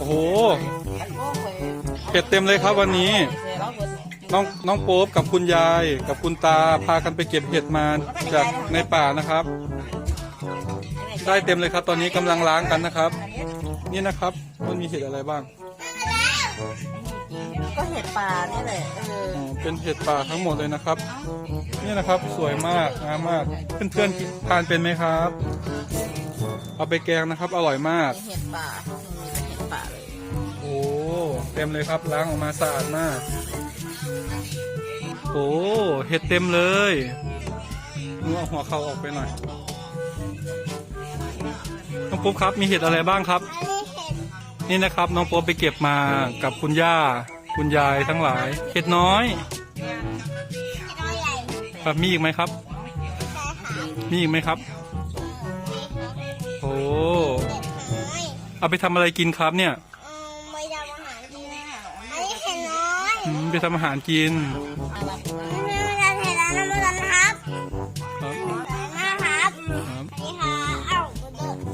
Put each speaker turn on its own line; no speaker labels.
โอ้โหเห็ดเต็มเลยครับวันนี้ น้องน้องโป๊บกับคุณยายกับคุณตาพากันไปเก็บเห็ดมาจากในป่านะครับ ได้เต็มเลยครับ ตอนนี้กำลังล้างกันนะครับ นี่นะครับมันมีเห็ดอะไรบ้าง
ก็เห็ดป่านี่แหละเออ
อ๋อเป็นเห็ดป่าทั้งหมดเลยนะครับ นี่นะครับสวยมากงามมากเพื่อนๆทานเป็นไหมครับ เอาไปแกงนะครับ อร่อยมาก
มีเห็ดป่า มีแต่เห็ดป่าเลย
โอ้เต็มเลยครับล้างออกมาสะอาดมาก โอ้เห็ดเต็มเลยนูเอาหัวเขาออกไปหน่อยน้องปุ๊บครับมีเห็ดอะไรบ้างครับ นี่นะครับน้องปุ๊บไปเก็บมากับคุณย่า คุณยายทั้งหลาย เห็ดน้อยครับมีอีกไหมครับ มีอีกไหมครับ โอ้ เอาไปทำอะไรกินครับเนี่ย
ไม่ทำอาหารกินอันนี้เห็นน้อย
อืมไปทำอาหารกิน
ไม่